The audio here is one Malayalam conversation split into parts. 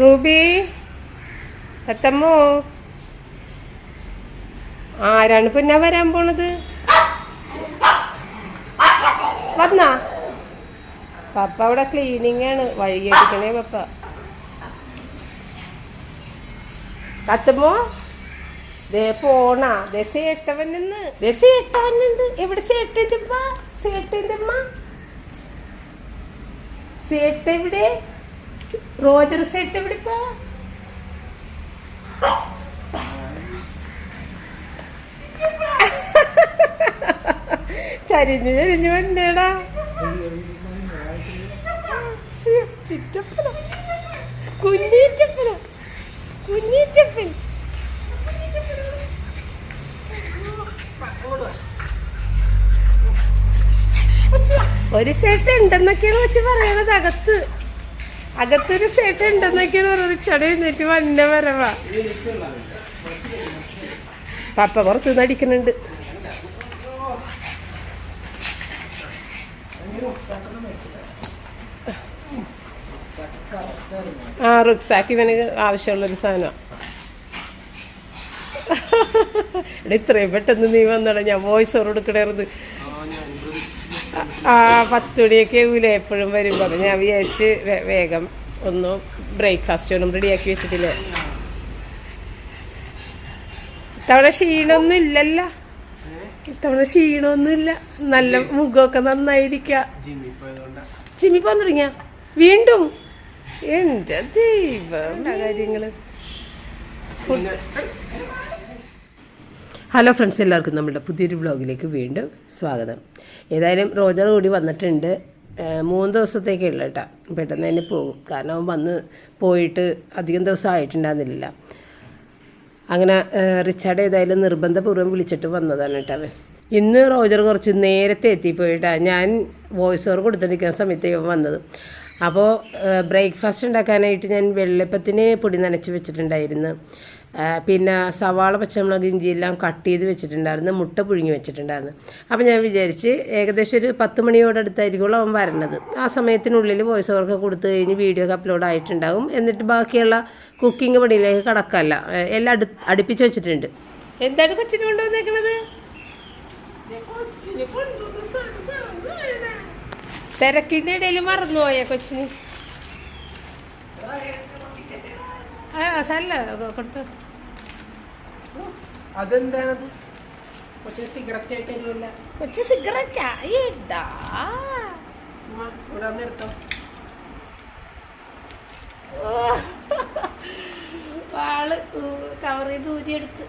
റൂബി എത്തമ്മോ ആരാണ് പിന്നെ വരാൻ പോണത്? വന്നാ? പപ്പ അവിടെ ക്ലീനിങ് ആണ്. വഴിയടിക്കണേ പപ്പ. കത്തുമ്പോ ദേ പോണ. ദേ സേട്ടവൻ നിന്ന്. ദേ സേട്ടവനുണ്ട് എവിടെ സേട്ടന്റെ? സേട്ടന്റെ? സേട്ട എവിടെ? റോജർ സേട്ട എവിടെ ഇപ്പൊ ചരിഞ്ഞു ചരിഞ്ഞു വന്നേടാ ചുറ്റപ്പന കുഞ്ഞീറ്റപ്പന കുഞ്ഞീറ്റപ്പൻ ഒരു സെറ്റ് ഉണ്ടെന്നൊക്കെയാണ് വെച്ച് പറയണത് അകത്ത്. അകത്തൊരു സേട്ട് ഉണ്ടെന്നൊക്കെയാണ് പറയുന്നത് ചട എഴുന്നേറ്റ് വന്ന വരവാ. പപ്പ പുറത്തുനിന്ന് അടിക്കുന്നുണ്ട്. ആ റുക്സാക്ക് ഇവന് ആവശ്യമുള്ളൊരു സാധനമാണ് എടാ ഇത്രയും പെട്ടെന്ന് നീ വന്നടാ. ഞാൻ വോയിസ് ഓർ കൊടുക്കണായിരുന്നു ആ പത്ത് മണിയൊക്കെ ആവൂലേ എപ്പോഴും വരുമ്പോൾ ഞാൻ വിചാരിച്ച് വേഗം ഒന്ന് ബ്രേക്ക്ഫാസ്റ്റ് ഒന്നും റെഡിയാക്കി വെച്ചിട്ടില്ലേ? ഇത്തവണ ക്ഷീണമൊന്നും ഇല്ലല്ലോ. ഇത്തവണ ക്ഷീണമൊന്നും ഇല്ല? നല്ല മുഖമൊക്കെ നന്നായിരിക്ക. ജിമ്മി പോകാൻ തുടങ്ങിയ? വീണ്ടും? എന്റെ ദൈവം ഹലോ ഫ്രണ്ട്സ് എല്ലാവർക്കും നമ്മുടെ പുതിയൊരു വ്ളോഗിലേക്ക് വീണ്ടും സ്വാഗതം. ഏതായാലും റോജർ കൂടി വന്നിട്ടുണ്ട്. മൂന്ന് ദിവസത്തേക്കേ ഉള്ളൂ കേട്ടോ. പെട്ടെന്ന് തന്നെ പോകും. കാരണം അവൻ വന്ന് പോയിട്ട് അധികം ദിവസം ആയിട്ടുണ്ടായിരുന്നില്ല. അങ്ങനെ റിച്ചാർഡ് ഏതായാലും നിർബന്ധപൂർവം വിളിച്ചിട്ട് വന്നതാണ് കേട്ടോ ഇന്ന് റോജർ കുറച്ച് നേരത്തെ എത്തിപ്പോയിട്ടാണ് ഞാൻ വോയിസ് ഓവർ കൊടുത്തിരിക്കുന്ന സമയത്ത് ഇവൻ വന്നത്. അപ്പോൾ ബ്രേക്ക്ഫാസ്റ്റ് ഉണ്ടാക്കാനായിട്ട് ഞാൻ വെള്ളപ്പത്തിന് പൊടി നനച്ച് വെച്ചിട്ടുണ്ടായിരുന്നു. പിന്നെ സവാള പച്ചമുളക് ഇഞ്ചി എല്ലാം കട്ട് ചെയ്ത് വെച്ചിട്ടുണ്ടായിരുന്നു. മുട്ട പുഴുങ്ങി വെച്ചിട്ടുണ്ടായിരുന്നു. അപ്പോൾ ഞാൻ വിചാരിച്ച് ഏകദേശം ഒരു പത്ത് മണിയോടടുത്തായിരിക്കുമല്ലോ അവൻ വരണത്. ആ സമയത്തിനുള്ളിൽ വോയിസ് ഓവർക്ക് കൊടുത്തു കഴിഞ്ഞ് വീഡിയോ ഒക്കെ അപ്ലോഡ് ആയിട്ടുണ്ടാകും. എന്നിട്ട് ബാക്കിയുള്ള കുക്കിംഗ് പണിയിലേക്ക് കടക്കല്ല. എല്ലാം അടു അടുപ്പിച്ച് വെച്ചിട്ടുണ്ട്. എന്താണ് കൊച്ചിന് കൊണ്ടുവന്നേക്കണത് തിരക്കിന്റെ ഇടയിൽ മറന്നുപോയ കൊച്ചിന്? ആ സല്ല കൊടുത്തു. അതെന്താണത് കൊച്ചു സിഗരറ്റ് ആയിട്ട് തരുമല്ല കൊച്ചു സിഗരറ്റാ ഇടാ ഇവിടെ വന്ന് എടുത്തോ. ആൾ കവർ ചെയ്ത് ഊരിയെടുത്ത്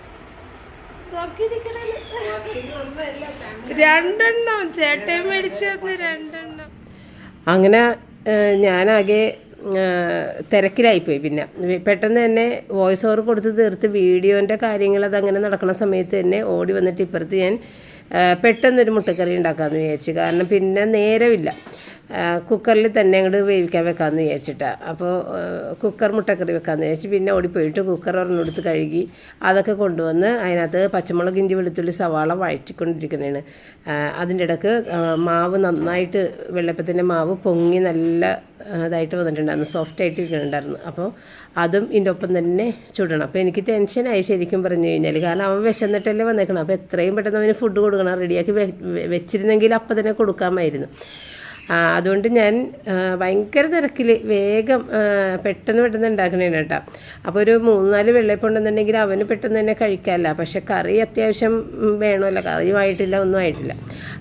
രണ്ടെണ്ണം. ചേട്ടൻ മേടിച്ചു തന്ന് രണ്ടെണ്ണം. അങ്ങനെ ഞാനാകെ തിരക്കിലായിപ്പോയി പിന്നെ. പെട്ടെന്ന് തന്നെ വോയിസ് ഓവർ കൊടുത്ത് തീർത്ത് വീഡിയോന്റെ കാര്യങ്ങൾ അതങ്ങനെ നടക്കുന്ന സമയത്ത് തന്നെ ഓടി വന്നിട്ട് ഇപ്പുറത്ത് ഞാൻ പെട്ടെന്നൊരു മുട്ടക്കറി ഉണ്ടാക്കാമെന്ന് വിചാരിച്ചു. കാരണം പിന്നെ നേരമില്ല. കുക്കറിൽ തന്നെ അങ്ങോട്ട് വേവിക്കാൻ വെക്കാമെന്ന് വിചാരിച്ചിട്ടാണ് അപ്പോൾ കുക്കർ മുട്ടക്കറി വെക്കാമെന്ന് വിചാരിച്ചു പിന്നെ ഓടിപ്പോയിട്ട് കുക്കർ ഒരെണ്ണെടുത്ത് കഴുകി അതൊക്കെ കൊണ്ടുവന്ന് അതിനകത്ത് പച്ചമുളക് ഇഞ്ചി വെളുത്തുള്ളി സവാള വഴറ്റിക്കൊണ്ടിരിക്കുന്നതാണ്. അതിന്റെ ഇടയ്ക്ക് മാവ് നന്നായിട്ട് വെള്ളപ്പത്തിന്റെ മാവ് പൊങ്ങി നല്ല ഇതായിട്ട് വന്നിട്ടുണ്ടായിരുന്നു. സോഫ്റ്റ് ആയിട്ട് ഇരിക്കുന്നുണ്ടായിരുന്നു. അപ്പോൾ അതും ഇതിന്റെ ഒപ്പം തന്നെ ചുടണം. അപ്പോൾ എനിക്ക് ടെൻഷനായി ശരിക്കും പറഞ്ഞു കഴിഞ്ഞാൽ കാരണം അവൻ വിശന്നിട്ടല്ലേ വന്നേക്കണം. അപ്പോൾ എത്രയും പെട്ടെന്ന് അവന് ഫുഡ് കൊടുക്കണം. റെഡിയാക്കി വെച്ചിരുന്നെങ്കിൽ അപ്പം തന്നെ കൊടുക്കാമായിരുന്നു. അതുകൊണ്ട് ഞാൻ ഭയങ്കര തിരക്കിൽ വേഗം പെട്ടെന്ന് പെട്ടെന്ന് ഉണ്ടാക്കണേണ് കേട്ടോ. അപ്പോൾ ഒരു മൂന്ന് നാല് വെള്ളയപ്പം ഉണ്ടെന്നുണ്ടെങ്കിൽ അവന് പെട്ടെന്ന് തന്നെ കഴിക്കാമല്ല. പക്ഷെ കറി അത്യാവശ്യം വേണമല്ലോ. കറിയും ആയിട്ടില്ല ഒന്നും ആയിട്ടില്ല.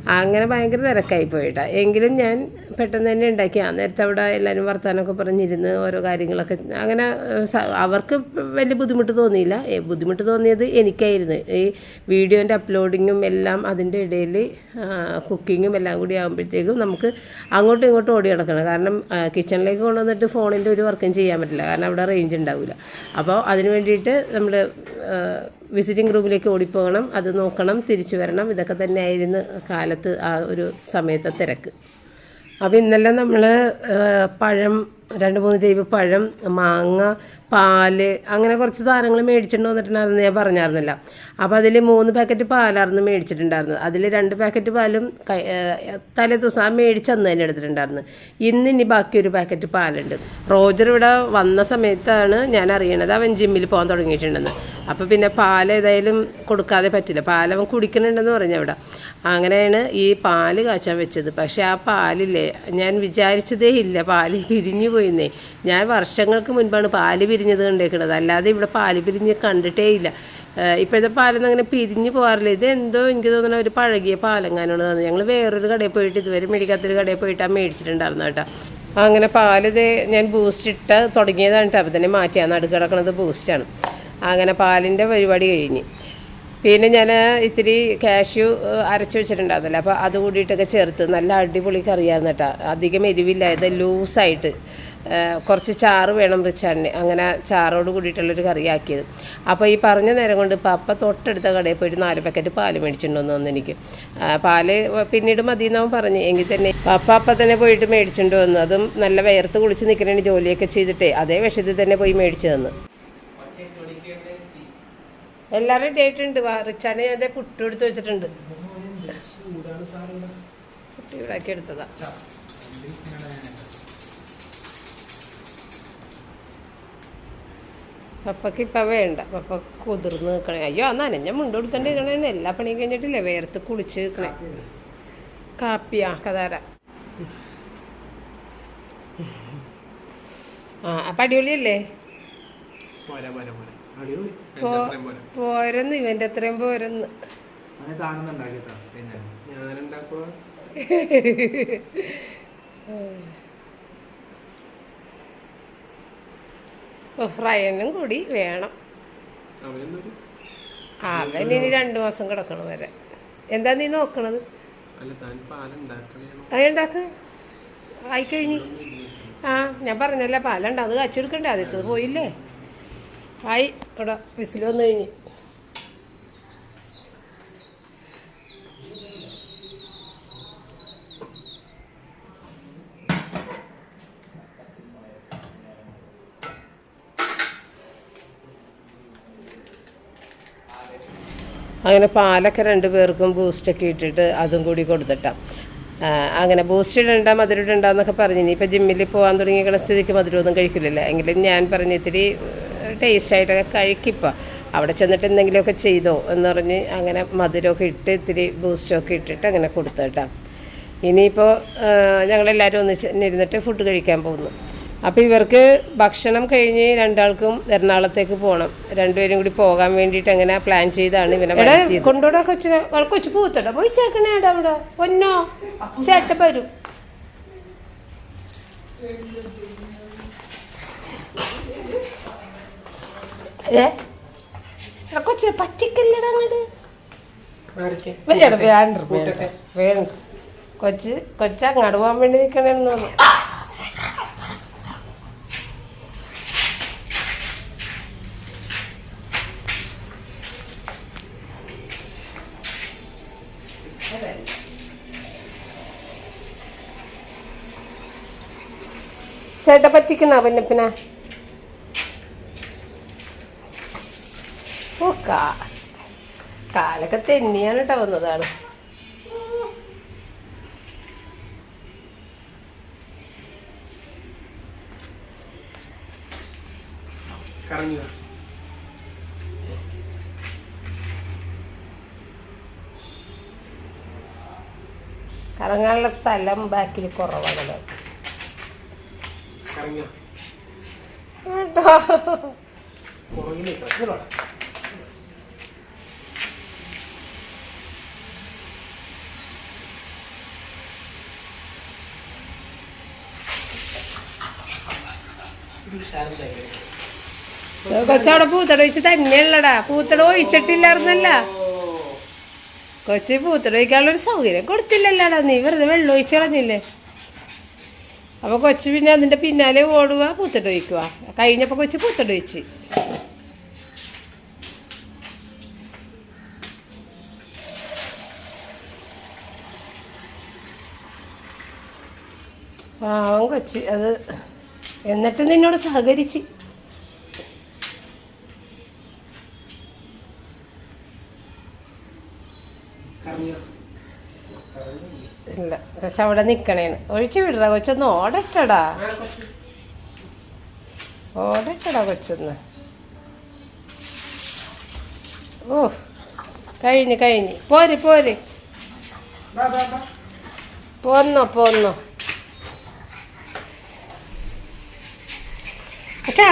അങ്ങനെ ഭയങ്കര തിരക്കായി പോയിട്ടാ. എങ്കിലും ഞാൻ പെട്ടെന്ന് തന്നെ ഉണ്ടാക്കി. ആ നേരത്തെ അവിടെ എല്ലാവരും വർത്താനമൊക്കെ പറഞ്ഞിരുന്ന് ഓരോ കാര്യങ്ങളൊക്കെ. അങ്ങനെ അവർക്ക് വലിയ ബുദ്ധിമുട്ട് തോന്നിയില്ല. ബുദ്ധിമുട്ട് തോന്നിയത് എനിക്കായിരുന്നു. ഈ വീഡിയോന്റെ അപ്ലോഡിങ്ങും എല്ലാം അതിന്റെ ഇടയിൽ കുക്കിങ്ങും എല്ലാം കൂടി ആകുമ്പോഴത്തേക്കും നമുക്ക് അങ്ങോട്ടും ഇങ്ങോട്ടും ഓടി കിടക്കണം കാരണം കിച്ചണിലേക്ക് കൊണ്ടുവന്നിട്ട് ഫോണിന്റെ ഒരു വർക്കും ചെയ്യാൻ പറ്റില്ല. കാരണം അവിടെ റേഞ്ച് ഉണ്ടാവില്ല. അപ്പോൾ അതിന് വേണ്ടിയിട്ട് നമ്മൾ വിസിറ്റിംഗ് റൂമിലേക്ക് ഓടിപ്പോകണം അത് നോക്കണം തിരിച്ചു വരണം. ഇതൊക്കെ തന്നെയായിരുന്നു കാലത്ത് ആ ഒരു സമയത്തെ തിരക്ക്. അപ്പോൾ ഇന്നലെ നമ്മൾ പഴം രണ്ട് മൂന്ന് ടൈപ്പ് പഴം മാങ്ങ പാൽ അങ്ങനെ കുറച്ച് സാധനങ്ങൾ മേടിച്ചിട്ട് വന്നിട്ടുണ്ടായിരുന്നു ഞാൻ പറഞ്ഞായിരുന്നില്ല. അപ്പോൾ അതിൽ മൂന്ന് പാക്കറ്റ് പാലായിരുന്നു മേടിച്ചിട്ടുണ്ടായിരുന്നത്. അതിൽ രണ്ട് പാക്കറ്റ് പാലും തലേ ദിവസം ആ മേടിച്ച് അന്ന് തന്നെ എടുത്തിട്ടുണ്ടായിരുന്നു. ഇന്ന് ഇനി ബാക്കി ഒരു പാക്കറ്റ് പാലുണ്ട്. റോജർ ഇവിടെ വന്ന സമയത്താണ് ഞാൻ അറിയണത് അവൻ ജിമ്മിൽ പോകാൻ തുടങ്ങിയിട്ടുണ്ടെന്ന്. അപ്പോൾ പിന്നെ പാൽ ഏതായാലും കൊടുക്കാതെ പറ്റില്ല. പാൽ അവൻ പറഞ്ഞു അവിടെ. അങ്ങനെയാണ് ഈ പാൽ കാച്ചാൻ വെച്ചത്. പക്ഷേ ആ പാലില്ലേ ഞാൻ വിചാരിച്ചതേ ഇല്ല. പാൽ പിരിഞ്ഞു പോയിന്നേ. ഞാൻ വർഷങ്ങൾക്ക് മുൻപാണ് പാൽ പിരിഞ്ഞത് കണ്ടേക്കണത്. അല്ലാതെ ഇവിടെ പാൽ പിരിഞ്ഞ് കണ്ടിട്ടേ ഇല്ല. ഇപ്പോഴത്തെ പാലൊന്നും അങ്ങനെ പിരിഞ്ഞ് പോകാറില്ല. ഇത് എന്തോ എനിക്ക് തോന്നുന്ന ഒരു പഴകിയ പാലങ്ങാനാണ് തന്നെ ഞങ്ങൾ വേറൊരു കടയിൽ പോയിട്ട് ഇതുവരെ മേടിക്കാത്തൊരു കടയിൽ പോയിട്ടാണ് മേടിച്ചിട്ടുണ്ടായിരുന്നു കേട്ടോ. അങ്ങനെ പാൽ ഇത് ഞാൻ ബൂസ്റ്റ് ഇട്ട തുടങ്ങിയതാണ് കേട്ടോ. അപ്പം തന്നെ മാറ്റിയാണ് നടുക്ക് ബൂസ്റ്റാണ് അങ്ങനെ പാലിന്റെ പരിപാടി കഴിഞ്ഞ്. പിന്നെ ഞാൻ ഇത്തിരി കാഷ്യൂ അരച്ചു വെച്ചിട്ടുണ്ടായിരുന്നല്ലോ. അപ്പോൾ അത് കൂടിയിട്ടൊക്കെ ചേർത്ത് നല്ല അടിപൊളി കറിയായിരുന്നു കേട്ടോ. അധികം എരിവില്ലായത് ലൂസായിട്ട്. കുറച്ച് ചാറ് വേണം റിച്ചാണിന് അങ്ങനെ ചാറോട് കൂടിയിട്ടുള്ളൊരു കറിയാക്കിയത്. അപ്പോൾ ഈ പറഞ്ഞ നേരം കൊണ്ട് പപ്പ തൊട്ടടുത്ത കടയിൽ പോയിട്ട് നാല് പാക്കറ്റ് പാൽ മേടിച്ചിട്ടുണ്ടോന്ന് വന്നു എനിക്ക്. പാൽ പിന്നീട് മതി എന്നവൻ പറഞ്ഞു. എങ്കിൽ തന്നെ പപ്പ അപ്പം തന്നെ പോയിട്ട് മേടിച്ചിട്ടുണ്ടോ വന്നു അതും നല്ല വയർത്ത് കുളിച്ച് നിൽക്കണേ ജോലിയൊക്കെ ചെയ്തിട്ടേ അതേ വിഷത്തിൽ തന്നെ പോയി മേടിച്ചു തന്നു എല്ലാം റെഡി ആയിട്ടുണ്ട് അതെ പുട്ട് എടുത്ത് വെച്ചിട്ടുണ്ട്. പുട്ടി ഇവിടാക്കി എടുത്തതാ. പപ്പക്ക് ഇപ്പം വേണ്ട. പപ്പ കുതിർന്ന് നിൽക്കണേ അയ്യോ അന്ന് അനഞ്ഞ മുണ്ട് കൊടുത്തോണ്ട് നിൽക്കണേ എല്ലാ പണിയും കഴിഞ്ഞിട്ടില്ലേ? വേർത്ത് കുളിച്ച് നിൽക്കണേ കാപ്പിയാ കഥാര ആ അപ്പം അടിപൊളിയല്ലേ? പോരാ. പോരെന്ന് ഇവന്റെ അത്രയും പോരെന്ന്. റയനും കൂടി വേണം. അവൻ ഇനി രണ്ടു മാസം കിടക്കണം വരെ. എന്താ നീ നോക്കണത്? അല്ല താൻ പാലുണ്ടാക്കണേ അതുണ്ടാക്ക ആയിക്കഴിഞ്ഞ്. ആ ഞാൻ പറഞ്ഞല്ല പാലുണ്ട്. അത് കച്ചെടുക്കണ്ടേ ആദ്യത്തത് പോയില്ലേ? ആയി. ഇവിടെ വിസിൽ വന്നു കഴിഞ്ഞ്. അങ്ങനെ പാലൊക്കെ രണ്ട് പേർക്കും ബൂസ്റ്റൊക്കെ ഇട്ടിട്ട് അതും കൂടി കൊടുത്തിട്ടാ. ആ, അങ്ങനെ ബൂസ്റ്റ് ഇടണ്ട മധുരം ഇടണ്ടെന്നൊക്കെ പറഞ്ഞു. ഇനിയിപ്പോൾ ജിമ്മിൽ പോകാൻ തുടങ്ങിയ സ്ഥിതിക്ക് മധുരമൊന്നും കഴിക്കില്ലല്ലോ? എങ്കിലും ഞാൻ പറഞ്ഞ ഇത്തിരി ടേസ്റ്റായിട്ടൊക്കെ കഴിക്കിപ്പോൾ അവിടെ ചെന്നിട്ട് എന്തെങ്കിലുമൊക്കെ ചെയ്തോ എന്ന് പറഞ്ഞ് അങ്ങനെ മധുരമൊക്കെ ഇട്ട് ഇത്തിരി ബൂസ്റ്റൊക്കെ ഇട്ടിട്ട് അങ്ങനെ കൊടുത്തു കേട്ടോ. ഇനിയിപ്പോൾ ഞങ്ങളെല്ലാവരും ഒന്നിച്ച് ഇരുന്നിട്ട് ഫുഡ് കഴിക്കാൻ പോകുന്നു. അപ്പോൾ ഇവർക്ക് ഭക്ഷണം കഴിഞ്ഞ് രണ്ടാൾക്കും എറണാകുളത്തേക്ക് പോകണം രണ്ടുപേരും കൂടി പോകാൻ വേണ്ടിയിട്ട് അങ്ങനെ പ്ലാൻ ചെയ്താണ് ഇവനെ കൊണ്ടോടാ കൊച്ചിനെ. കൊച്ചു പൂത്തട പോയി ചേക്കണേടാ അവിടെ ഒന്നോ ചേട്ട വരും. ഏ? എടാ കൊച്ചിനെ പറ്റിക്കല്ലടാ അങ്ങോട്ട് വേണ്ട വേണ്ട. വേണ്ട. കൊച്ച് കൊച്ച് അങ്ങോട്ട് പോകാൻ വേണ്ടി നിൽക്കണേന്ന് തോന്നുന്നു. ചേട്ട പറ്റിക്കണ പിന്നെ ഓ കാ കാലൊക്കെ തെന്നിയാണ് കേട്ടോ വന്നതാണ്. കറങ്ങാനുള്ള സ്ഥലം ബാക്കിൽ കുറവാണല്ലോ. കേട്ടോ. കൊച്ചവിടെ പൂത്തട ഒഴിച്ച് തന്നെയുള്ളടാ പൂത്തട ഒഴിച്ചിട്ടില്ലായിരുന്നല്ല. കൊച്ചി പൂത്തട ഒഴിക്കാനുള്ള ഒരു സൗകര്യം കൊടുത്തില്ലല്ലടാ. നീ വെറുതെ വെള്ളം ഒഴിച്ച് കളഞ്ഞില്ലേ? അപ്പൊ കൊച്ചു പിന്നെ അതിന്റെ പിന്നാലെ ഓടുക പൂത്തട ഒഴിക്കുക കഴിഞ്ഞപ്പോ കൊച്ചു പൂത്തട ഒഴിച്ച്. പാവം കൊച്ചി അത് എന്നിട്ട് നിന്നോട് സഹകരിച്ച്. ഇല്ല കൊച്ച അവിടെ നിൽക്കണേണ് ഒഴിച്ചു വിടടാ കൊച്ചൊന്ന് ഓടട്ടടാ. ഓടട്ടടാ കൊച്ചൊന്ന്. ഓ കഴിഞ്ഞ് കഴിഞ്ഞ്. പോര് പോര്. പോന്നോ പോന്നോ.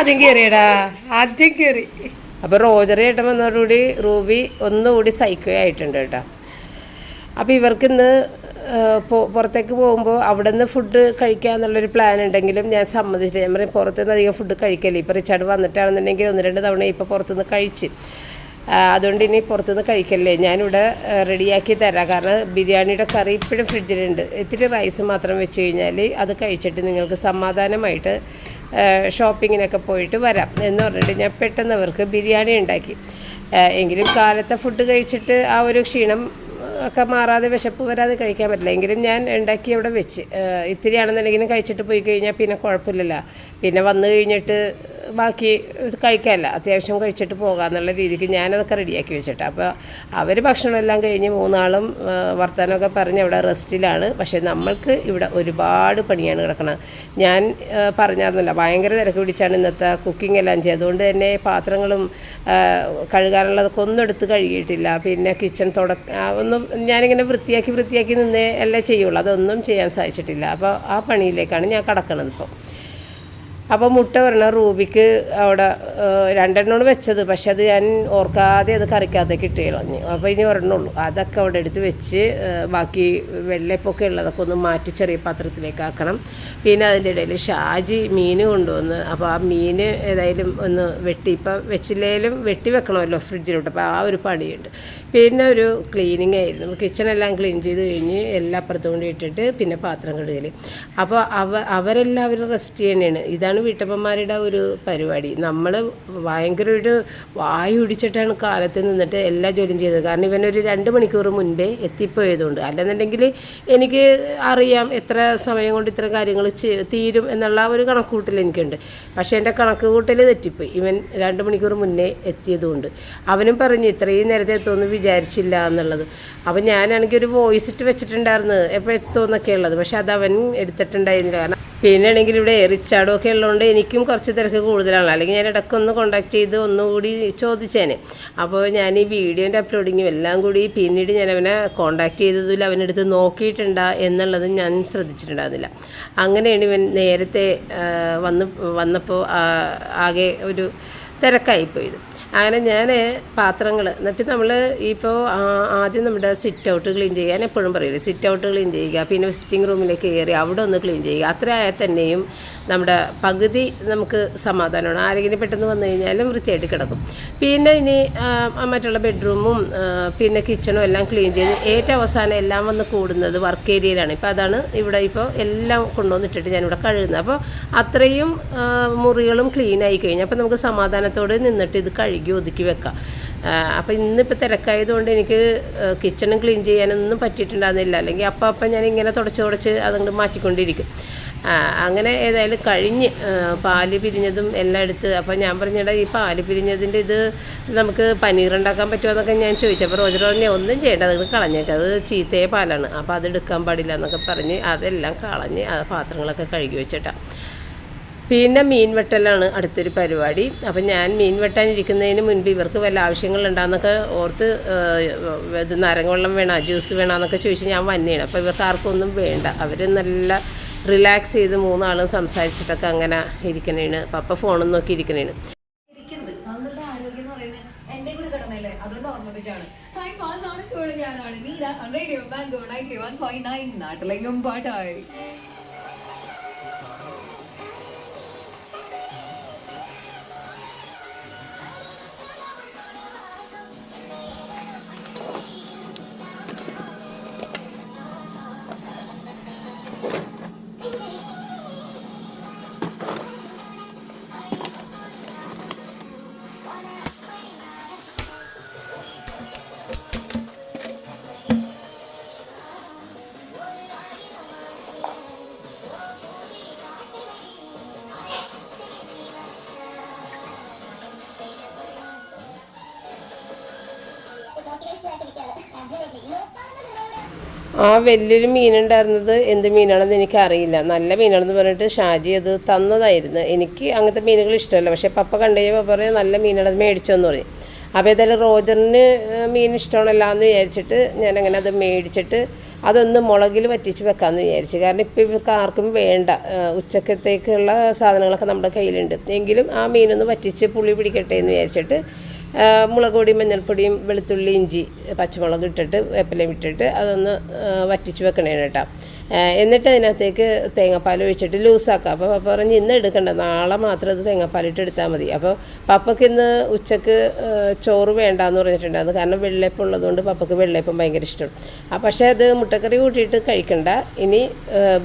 ആദ്യം കയറിയടാ ആദ്യം കയറി അപ്പോൾ റോജർ ഏട്ടൻ വന്നതോടുകൂടി റൂബി ഒന്നുകൂടി സൈക്കോ ആയിട്ടുണ്ട് കേട്ടോ. അപ്പോൾ ഇവർക്ക് ഇന്ന് പുറത്തേക്ക് പോകുമ്പോൾ അവിടെ നിന്ന് ഫുഡ് കഴിക്കുക എന്നുള്ളൊരു പ്ലാൻ ഉണ്ടെങ്കിലും ഞാൻ സമ്മതിച്ചില്ല. ഞാൻ പറയും പുറത്തുനിന്ന് അധികം ഫുഡ് കഴിക്കല്ലേ? ഇപ്പോൾ റിച്ചാർഡ് വന്നിട്ടാണെന്നുണ്ടെങ്കിൽ ഒന്ന് രണ്ട് തവണ ഇപ്പോൾ പുറത്തുനിന്ന് കഴിച്ച്. അതുകൊണ്ട് ഇനി പുറത്തുനിന്ന് കഴിക്കല്ലേ? ഞാനിവിടെ റെഡിയാക്കി തരാം. കാരണം ബിരിയാണിയുടെ കറി ഇപ്പോഴും ഫ്രിഡ്ജിലുണ്ട് ഇത്തിരി റൈസ് മാത്രം വെച്ച് കഴിഞ്ഞാൽ അത് കഴിച്ചിട്ട് നിങ്ങൾക്ക് സമാധാനമായിട്ട് ഷോപ്പിങ്ങിനൊക്കെ പോയിട്ട് വരാം എന്ന് പറഞ്ഞിട്ട് ഞാൻ പെട്ടെന്ന് അവർക്ക് ബിരിയാണി ഉണ്ടാക്കി. എങ്കിലും കാലത്തെ ഫുഡ് കഴിച്ചിട്ട് ആ ഒരു ക്ഷീണം ഒക്കെ മാറാതെ വിശപ്പ് വരാതെ കഴിക്കാൻ പറ്റില്ല. എങ്കിലും ഞാൻ ഉണ്ടാക്കി അവിടെ വെച്ച്. ഇത്തിരി ആണെന്നുണ്ടെങ്കിലും കഴിച്ചിട്ട് പോയി കഴിഞ്ഞാൽ പിന്നെ കുഴപ്പമില്ലല്ലോ. പിന്നെ വന്നു കഴിഞ്ഞിട്ട് ബാക്കി കഴിക്കാമല്ല. അത്യാവശ്യം കഴിച്ചിട്ട് പോകാമെന്നുള്ള രീതിക്ക് ഞാനതൊക്കെ റെഡിയാക്കി വെച്ചിട്ട്. അപ്പോൾ അവർ ഭക്ഷണമെല്ലാം കഴിഞ്ഞ് മൂന്നാളും വർത്തമാനമൊക്കെ പറഞ്ഞ് അവിടെ റെസ്റ്റിലാണ്. പക്ഷേ നമ്മൾക്ക് ഇവിടെ ഒരുപാട് പണിയാണ് കിടക്കുന്നത് ഞാൻ പറഞ്ഞായിരുന്നല്ലോ ഭയങ്കര തിരക്ക് പിടിച്ചാണ് ഇന്നത്തെ കുക്കിംഗ് എല്ലാം ചെയ്തത്. അതുകൊണ്ട് തന്നെ പാത്രങ്ങളും കഴുകാനുള്ളതൊക്കെ ഒന്നും എടുത്ത് കഴുകിയിട്ടില്ല. പിന്നെ കിച്ചൺ തുടക്ക ഒന്നും ഞാനിങ്ങനെ വൃത്തിയാക്കി വൃത്തിയാക്കി നിന്നേ അല്ലേ ചെയ്യുള്ളൂ. അതൊന്നും ചെയ്യാൻ സാധിച്ചിട്ടില്ല. അപ്പോൾ ആ പണിയിലേക്കാണ് ഞാൻ കടക്കണത് ഇപ്പോൾ അപ്പോൾ മുട്ട പറഞ്ഞ റൂബിക്ക് അവിടെ രണ്ടെണ്ണോട് വെച്ചത്. പക്ഷെ അത് ഞാൻ ഓർക്കാതെ അത് കറിക്കാതെ ഇട്ട് കളഞ്ഞു അപ്പോൾ ഇനി ഒരെണ്ണമുള്ളൂ അതൊക്കെ അവിടെ എടുത്ത് വെച്ച് ബാക്കി വെള്ളപ്പൊക്കെ ഉള്ളതൊക്കെ ഒന്ന് മാറ്റി ചെറിയ പാത്രത്തിലേക്ക് ആക്കണം. പിന്നെ അതിന്റെ ഇടയിൽ ഷാജി മീൻ കൊണ്ടുവന്ന് അപ്പോൾ ആ മീൻ ഏതായാലും ഒന്ന് വെട്ടി. ഇപ്പം വെച്ചില്ലേലും വെട്ടി വെക്കണമല്ലോ ഫ്രിഡ്ജിലോട്ട്. അപ്പോൾ ആ ഒരു പണിയുണ്ട്. പിന്നെ ഒരു ക്ലീനിങ് ആയിരുന്നു. കിച്ചണെല്ലാം ക്ലീൻ ചെയ്ത് കഴിഞ്ഞ് എല്ലാ അപ്പുറത്തും ഇട്ടിട്ട് പിന്നെ പാത്രം കഴുകൽ അപ്പോൾ അവ അവരെല്ലാവരും റെസ്റ്റ് ചെയ്യണേണ്. ഇതാണ് വീട്ടമ്മമാരുടെ ഒരു പരിപാടി. നമ്മൾ ഭയങ്കര ഒരു വായു പിടിച്ചിട്ടാണ് കാലത്ത് നിന്നിട്ട് എല്ലാ ജോലിയും ചെയ്തത്. കാരണം ഇവനൊരു രണ്ട് മണിക്കൂർ മുൻപേ എത്തിപ്പോയതുകൊണ്ട്. അല്ലെന്നുണ്ടെങ്കിൽ എനിക്ക് അറിയാം എത്ര സമയം കൊണ്ട് ഇത്ര കാര്യങ്ങൾ തീരും എന്നുള്ള ഒരു കണക്കുകൂട്ടൽ എനിക്കുണ്ട്. പക്ഷേ എന്റെ കണക്ക് കൂട്ടൽ തെറ്റിപ്പോയി. ഇവൻ രണ്ട് മണിക്കൂർ മുന്നേ എത്തിയതുകൊണ്ട്. അവനും പറഞ്ഞു ഇത്രയും നേരത്തെ എത്തുമെന്ന് വിചാരിച്ചില്ല എന്നുള്ളത്. അപ്പോൾ ഞാനാണെങ്കിൽ ഒരു വോയിസ് ഇട്ട് വെച്ചിട്ടുണ്ടായിരുന്നു. എപ്പോൾ എത്തുമെന്നൊക്കെ ഉള്ളത് പക്ഷെ അത് അവൻ എടുത്തിട്ടുണ്ടായിരുന്നില്ല. കാരണം പിന്നെ ആണെങ്കിൽ ഇവിടെ റിച്ചാർഡും ഒക്കെ ഉള്ളതുകൊണ്ട് എനിക്കും കുറച്ച് തിരക്ക് കൂടുതലാണ്. അല്ലെങ്കിൽ ഞാൻ ഇടയ്ക്കൊന്ന് കോണ്ടാക്ട് ചെയ്ത് ഒന്നുകൂടി ചോദിച്ചേനെ. അപ്പോൾ ഞാൻ ഈ വീഡിയോന്റെ അപ്ലോഡിങ്ങും എല്ലാം കൂടി പിന്നീട് ഞാൻ അവനെ കോണ്ടാക്ട് ചെയ്തതിൽ അവനെടുത്ത് നോക്കിയിട്ടുണ്ടാ എന്നുള്ളതും ഞാൻ ശ്രദ്ധിച്ചിട്ടുണ്ടായിരുന്നില്ല. അങ്ങനെയാണ് ഇവൻ നേരത്തെ വന്ന് വന്നപ്പോൾ ആകെ ഒരു തിരക്കായിപ്പോയത്. അങ്ങനെ ഞാൻ പാത്രങ്ങൾ എന്നിട്ട് നമ്മൾ ഇപ്പോൾ ആദ്യം നമ്മുടെ സിറ്റ് ഔട്ട് ക്ലീൻ ചെയ്യുക. ഞാൻ എപ്പോഴും പറയില്ലേ സിറ്റ് ഔട്ട് ക്ലീൻ ചെയ്യുക പിന്നെ വിസിറ്റിംഗ് റൂമിലേക്ക് കയറി അവിടെ ഒന്ന് ക്ലീൻ ചെയ്യുക. അത്ര ആയാൽ തന്നെയും നമ്മുടെ പകുതി നമുക്ക് സമാധാനമാണ്. ആരെങ്കിലും പെട്ടെന്ന് വന്നു കഴിഞ്ഞാലും വൃത്തിയായിട്ട് കിടക്കും. പിന്നെ ഇനി മറ്റുള്ള ബെഡ്റൂമും പിന്നെ കിച്ചണും എല്ലാം ക്ലീൻ ചെയ്ത് ഏറ്റവും അവസാനം എല്ലാം വന്ന് കൂടുന്നത് വർക്ക് ഏരിയയിലാണ് ഇപ്പോൾ അതാണ് ഇവിടെ ഇപ്പോൾ എല്ലാം കൊണ്ടുവന്നിട്ടിട്ട് ഞാനിവിടെ കഴുകുന്നത്. അപ്പോൾ അത്രയും മുറികളും ക്ലീൻ ആയി കഴിഞ്ഞാൽ അപ്പോൾ നമുക്ക് സമാധാനത്തോടെ നിന്നിട്ട് ഇത് കഴുകി ഒതുക്കി വെക്കാം. അപ്പോൾ ഇന്നിപ്പോൾ തിരക്കായതുകൊണ്ട് എനിക്ക് കിച്ചണും ക്ലീൻ ചെയ്യാനൊന്നും പറ്റിയിട്ടുണ്ടായിരുന്നില്ല. അല്ലെങ്കിൽ അപ്പം അപ്പം ഞാൻ ഇങ്ങനെ തുടച്ച് തുടച്ച് അതങ്ങോട്ട് മാറ്റിക്കൊണ്ടിരിക്കും. അങ്ങനെ ഏതായാലും കഴിഞ്ഞ് പാൽ പിരിഞ്ഞതും എല്ലാം എടുത്ത് അപ്പോൾ ഞാൻ പറഞ്ഞിടാ ഈ പാൽ പിരിഞ്ഞതിന്റെ ഇത് നമുക്ക് പനീർ ഉണ്ടാക്കാൻ പറ്റുമോ എന്നൊക്കെ ഞാൻ ചോദിച്ചപ്പോൾ റോജർ പറഞ്ഞ ഒന്നും ചെയ്യേണ്ട അത് കളഞ്ഞേക്കാം. അത് ചീത്തയെ പാലാണ്. അപ്പോൾ അത് എടുക്കാൻ പാടില്ല എന്നൊക്കെ പറഞ്ഞ് അതെല്ലാം കളഞ്ഞ് ആ പാത്രങ്ങളൊക്കെ കഴുകി വെച്ചിട്ടാണ് പിന്നെ മീൻ വെട്ടലാണ് അടുത്തൊരു പരിപാടി. അപ്പം ഞാൻ മീൻ വെട്ടാനിരിക്കുന്നതിന് മുൻപ് ഇവർക്ക് വല്ല ആവശ്യങ്ങളുണ്ടാന്നൊക്കെ ഓർത്ത് ഇത് ഇത് നാരങ്ങവെള്ളം വേണോ ജ്യൂസ് വേണോ എന്നൊക്കെ ചോദിച്ച് ഞാൻ വന്നെയാണ് അപ്പോൾ ഇവർക്ക് ആർക്കൊന്നും വേണ്ട. അവർ നല്ല റിലാക്സ് ചെയ്ത് മൂന്നാളും സംസാരിച്ചിട്ടൊക്കെ അങ്ങനെ ഇരിക്കണേണ്. പപ്പ ഫോണും നോക്കി ഇരിക്കണേണ്. ഞാനാണ്. Neera radio Mango ninety one point nine നാട്ടിലെങ്കും പാട്ടായി. ആ വലിയൊരു മീനുണ്ടായിരുന്നത് എന്ത് മീനാണെന്ന് എനിക്കറിയില്ല. നല്ല മീനാണെന്ന് പറഞ്ഞിട്ട് ഷാജി അത് തന്നതായിരുന്നു. എനിക്ക് അങ്ങനത്തെ മീനുകൾ ഇഷ്ടമല്ല. പക്ഷേ പപ്പ കണ്ടു പപ്പ പറയും നല്ല മീനാണെന്ന് മേടിച്ചെന്ന് പറഞ്ഞു. അപ്പോൾ ഏതായാലും റോജറിന് മീൻ ഇഷ്ടമാണല്ല എന്ന് വിചാരിച്ചിട്ട് ഞാനങ്ങനെ അത് മേടിച്ചിട്ട് അതൊന്ന് മുളകിൽ വറ്റിച്ച് വെക്കാമെന്ന് വിചാരിച്ചു. കാരണം ഇപ്പോൾ ഇവർക്ക് ആർക്കും വേണ്ട. ഉച്ചക്കത്തേക്കുള്ള സാധനങ്ങളൊക്കെ നമ്മുടെ കയ്യിലുണ്ട്. എങ്കിലും ആ മീനൊന്ന് വറ്റിച്ച് പുളി പിടിക്കട്ടെ എന്ന് വിചാരിച്ചിട്ട് മുളക് പൊടിയും മഞ്ഞൾപ്പൊടിയും വെളുത്തുള്ളി ഇഞ്ചി പച്ചമുളക് ഇട്ടിട്ട് വേപ്പിലയും ഇട്ടിട്ട് അതൊന്ന് വറ്റിച്ച് വെക്കണേ കേട്ടോ. എന്നിട്ട് അതിനകത്തേക്ക് തേങ്ങാപ്പാൽ ഒഴിച്ചിട്ട് ലൂസാക്കുക അപ്പോൾ പപ്പ പറഞ്ഞ് ഇന്ന് എടുക്കണ്ട നാളെ മാത്രം ഇത് തേങ്ങാപ്പാലിട്ട് എടുത്താൽ മതി. അപ്പോൾ പപ്പയ്ക്ക് ഇന്ന് ഉച്ചയ്ക്ക് ചോറ് വേണ്ട എന്ന് പറഞ്ഞിട്ടുണ്ട്. അത് കാരണം വെള്ളയപ്പം ഉള്ളതുകൊണ്ട് പപ്പയ്ക്ക് വെള്ളയപ്പം ഭയങ്കര ഇഷ്ടമാണ്. ആ പക്ഷേ അത് മുട്ടക്കറി കൂട്ടിയിട്ട് കഴിക്കണ്ട. ഇനി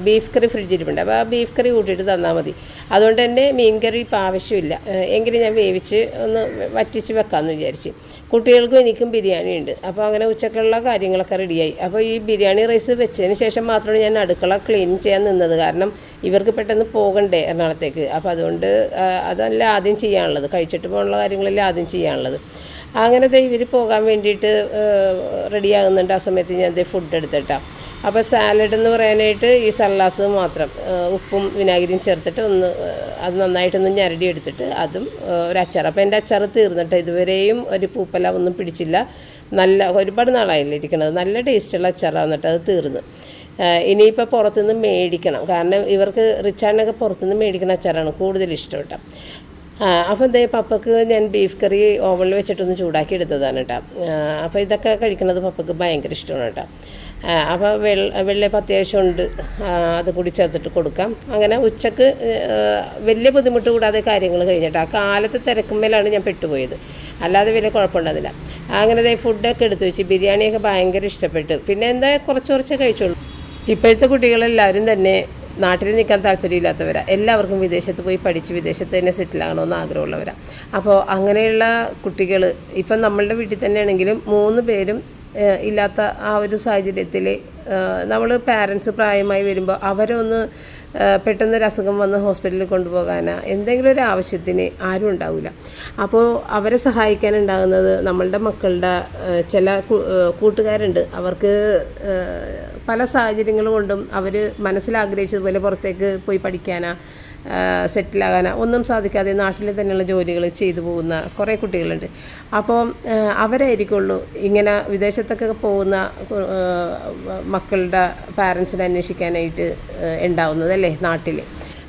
ബീഫ് കറി ഫ്രിഡ്ജിലിട്ടുണ്ട് അപ്പോൾ ആ ബീഫ് കറി കൂട്ടിയിട്ട് തന്നാൽ മതി. അതുകൊണ്ട് തന്നെ മീൻ കറി ആവശ്യമില്ല. എങ്കിലും ഞാൻ വേവിച്ച് ഒന്ന് വറ്റിച്ച് വെക്കാമെന്ന് വിചാരിച്ച്. കുട്ടികൾക്കും എനിക്കും ബിരിയാണി ഉണ്ട് അപ്പോൾ അങ്ങനെ ഉച്ചക്കുള്ള കാര്യങ്ങളൊക്കെ റെഡിയായി അപ്പോൾ ഈ ബിരിയാണി റൈസ് വെച്ചതിന് ശേഷം മാത്രമാണ് ഞാൻ അടുക്കള ക്ലീൻ ചെയ്യാൻ നിന്നത്. കാരണം ഇവർക്ക് പെട്ടെന്ന് പോകണ്ടേ എറണാകുളത്തേക്ക്. അപ്പോൾ അതുകൊണ്ട് അതല്ല ആദ്യം ചെയ്യാനുള്ളത്. കഴിച്ചിട്ട് പോകാനുള്ള കാര്യങ്ങളല്ലേ ആദ്യം ചെയ്യാനുള്ളത്. അങ്ങനെ ഇവർ പോകാൻ വേണ്ടിയിട്ട് റെഡിയാകുന്നുണ്ട് ആ സമയത്ത് ഞാൻ ദേ ഫുഡ് എടുത്തിട്ടാണ് അപ്പോൾ സാലഡ് എന്ന് പറയാനായിട്ട് ഈ സല്ലാസ് മാത്രം ഉപ്പും വിനാഗിരിയും ചേർത്തിട്ട് ഒന്ന് അത് നന്നായിട്ടൊന്ന് ഞരടി എടുത്തിട്ട് അതും ഒരു അച്ചാർ. അപ്പോൾ എന്റെ അച്ചാർ തീർന്നിട്ട് ഇതുവരെയും ഒരു പൂപ്പല ഒന്നും പിടിച്ചില്ല. നല്ല ഒരുപാട് നാളായില്ല ഇരിക്കണത്. നല്ല ടേസ്റ്റുള്ള അച്ചാറാണ് എന്നിട്ട് അത് തീർന്നു. ഇനിയിപ്പോൾ പുറത്തുനിന്ന് മേടിക്കണം. കാരണം ഇവർക്ക് റിച്ചാർഡിനൊക്കെ പുറത്തുനിന്ന് മേടിക്കുന്ന അച്ചാറാണ് കൂടുതൽ ഇഷ്ടം അപ്പോൾ അപ്പം ദേ പപ്പക്ക് ഞാൻ ബീഫ് കറി ഓവനിൽ വെച്ചിട്ടൊന്ന് ചൂടാക്കി എടുത്തതാണ് കേട്ടോ. അപ്പോൾ ഇതൊക്കെ കഴിക്കുന്നത് പപ്പക്ക് ഭയങ്കര ഇഷ്ടമാണ് കേട്ടോ. അപ്പോൾ വെള്ള വെള്ളയപ്പം അത്യാവശ്യം ഉണ്ട്. അത് കൂടി ചേർത്തിട്ട് കൊടുക്കാം. അങ്ങനെ ഉച്ചയ്ക്ക് വലിയ ബുദ്ധിമുട്ട് കൂടാതെ കാര്യങ്ങൾ കഴിഞ്ഞിട്ട് ആ കാലത്ത് തിരക്കുമ്പോഴാണ് ഞാൻ പെട്ടുപോയത്. അല്ലാതെ വലിയ കുഴപ്പമുണ്ടായിരുന്നില്ല. അങ്ങനെ ഫുഡൊക്കെ എടുത്തു വെച്ച് ബിരിയാണിയൊക്കെ ഭയങ്കര ഇഷ്ടപ്പെട്ടു. പിന്നെ എന്താ കുറച്ച് കുറച്ച് കഴിച്ചോളൂ ഇപ്പോഴത്തെ കുട്ടികളെല്ലാവരും തന്നെ നാട്ടിൽ നിൽക്കാൻ താല്പര്യമില്ലാത്തവരാണ് എല്ലാവർക്കും വിദേശത്ത് പോയി പഠിച്ച് വിദേശത്ത് തന്നെ സെറ്റിൽ ആകണമെന്ന് ആഗ്രഹമുള്ളവരാണ് അപ്പോൾ അങ്ങനെയുള്ള കുട്ടികൾ ഇപ്പം നമ്മളുടെ വീട്ടിൽ തന്നെയാണെങ്കിലും മൂന്ന് പേരും ഇല്ലാത്ത ആ ഒരു സാഹചര്യത്തിൽ നമ്മൾ പാരൻസ് പ്രായമായി വരുമ്പോൾ അവരൊന്ന് പെട്ടെന്നൊരു അസുഖം വന്ന് ഹോസ്പിറ്റലിൽ കൊണ്ടുപോകാനാ എന്തെങ്കിലും ഒരു ആവശ്യത്തിന് ആരും ഉണ്ടാവില്ല. അപ്പോൾ അവരെ സഹായിക്കാനുണ്ടാകുന്നത് നമ്മളുടെ മക്കളുടെ ചില കൂട്ടുകാരുണ്ട്. അവർക്ക് പല സാഹചര്യങ്ങൾ കൊണ്ടും അവർ മനസ്സിലാഗ്രഹിച്ചതുപോലെ പുറത്തേക്ക് പോയി പഠിക്കാനാ സെറ്റിലാകാനോ ഒന്നും സാധിക്കാതെ നാട്ടിൽ തന്നെയുള്ള ജോലികൾ ചെയ്തു പോകുന്ന കുറേ കുട്ടികളുണ്ട്. അപ്പോൾ അവരായിരിക്കുള്ളൂ ഇങ്ങനെ വിദേശത്തൊക്കെ പോകുന്ന മക്കളുടെ പാരൻസിനെ അന്വേഷിക്കാനായിട്ട് ഉണ്ടാവുന്നത് അല്ലേ നാട്ടിൽ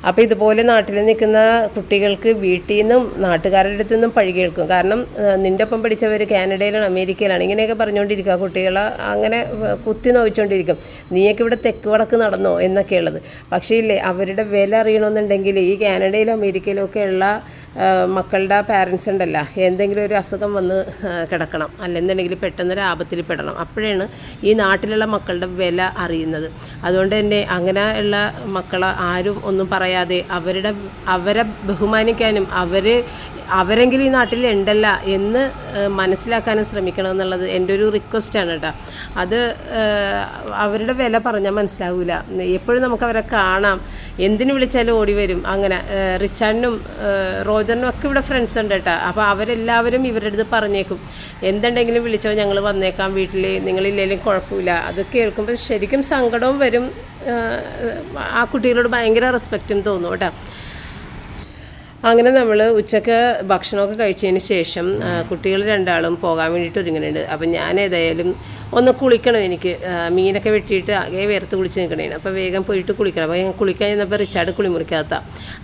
അപ്പോൾ ഇതുപോലെ നാട്ടിൽ നിൽക്കുന്ന കുട്ടികൾക്ക് വീട്ടിൽ നിന്നും നാട്ടുകാരുടെ അടുത്തു നിന്നും പഴി കേൾക്കും. കാരണം നിന്റെ ഒപ്പം പഠിച്ചവർ കാനഡയിലാണ് അമേരിക്കയിലാണ്. ഇങ്ങനെയൊക്കെ പറഞ്ഞുകൊണ്ടിരിക്കുക. കുട്ടികളെ അങ്ങനെ കുത്തി നോവിച്ചുകൊണ്ടിരിക്കും നീയൊക്കെ ഇവിടെ തെക്ക് വടക്ക് നടന്നോ എന്നൊക്കെയുള്ളത് പക്ഷേ ഇല്ലേ അവരുടെ വില അറിയണമെന്നുണ്ടെങ്കിൽ ഈ കാനഡയിലും അമേരിക്കയിലും ഒക്കെ ഉള്ള മക്കളുടെ പാരൻസ് ഉണ്ടല്ല എന്തെങ്കിലും ഒരു അസുഖം വന്ന് കിടക്കണം. അല്ലെന്നുണ്ടെങ്കിൽ പെട്ടെന്നൊരു ആപത്തിൽ പെടണം. അപ്പോഴാണ് ഈ നാട്ടിലുള്ള മക്കളുടെ വില അറിയുന്നത്. അതുകൊണ്ട് തന്നെ അങ്ങനെ ഉള്ള മക്കളെ ആരും ഒന്നും പറയാതെ അവരുടെ അവരെ ബഹുമാനിക്കാനും അവർ അവരെങ്കിലും ഈ നാട്ടിൽ ഉണ്ടല്ല എന്ന് മനസ്സിലാക്കാനും ശ്രമിക്കണം എന്നുള്ളത് എന്റെ ഒരു റിക്വസ്റ്റാണ് കേട്ടോ. അത് അവരുടെ വില പറഞ്ഞാൽ മനസ്സിലാവില്ല എപ്പോഴും നമുക്ക് അവരെ കാണാം. എന്തിനു വിളിച്ചാലും ഓടി വരും. അങ്ങനെ റിച്ചാണിനും റോജറിനും ഒക്കെ ഇവിടെ ഫ്രണ്ട്സ് ഉണ്ട് കേട്ടോ. അപ്പോൾ അവരെല്ലാവരും ഇവരുടെ അടുത്ത് പറഞ്ഞേക്കും. എന്തുണ്ടെങ്കിലും വിളിച്ചോ ഞങ്ങൾ വന്നേക്കാം. വീട്ടിൽ നിങ്ങളില്ലെങ്കിലും കുഴപ്പമില്ല. അത് കേൾക്കുമ്പോൾ ശരിക്കും സങ്കടവും വരും. ആ കുട്ടികളോട് ഭയങ്കര റെസ്പെക്റ്റും തോന്നും കേട്ടോ. അങ്ങനെ നമ്മൾ ഉച്ചയ്ക്ക് ഭക്ഷണമൊക്കെ കഴിച്ചതിന് ശേഷം കുട്ടികൾ രണ്ടാളും പോകാൻ വേണ്ടിയിട്ട് ഒരുങ്ങുന്നുണ്ട്. അപ്പം ഞാൻ ഏതായാലും ഒന്ന് കുളിക്കണം എനിക്ക്. മീനൊക്കെ വെട്ടിയിട്ട് ആകെ വേർത്ത് കുളിച്ച് നിൽക്കണേന് അപ്പോൾ വേഗം പോയിട്ട് കുളിക്കണം. അപ്പോൾ ഞാൻ കുളിക്കാൻ ചെന്നപ്പോൾ റിച്ചാർഡ് കുളിമുറിക്കാത്ത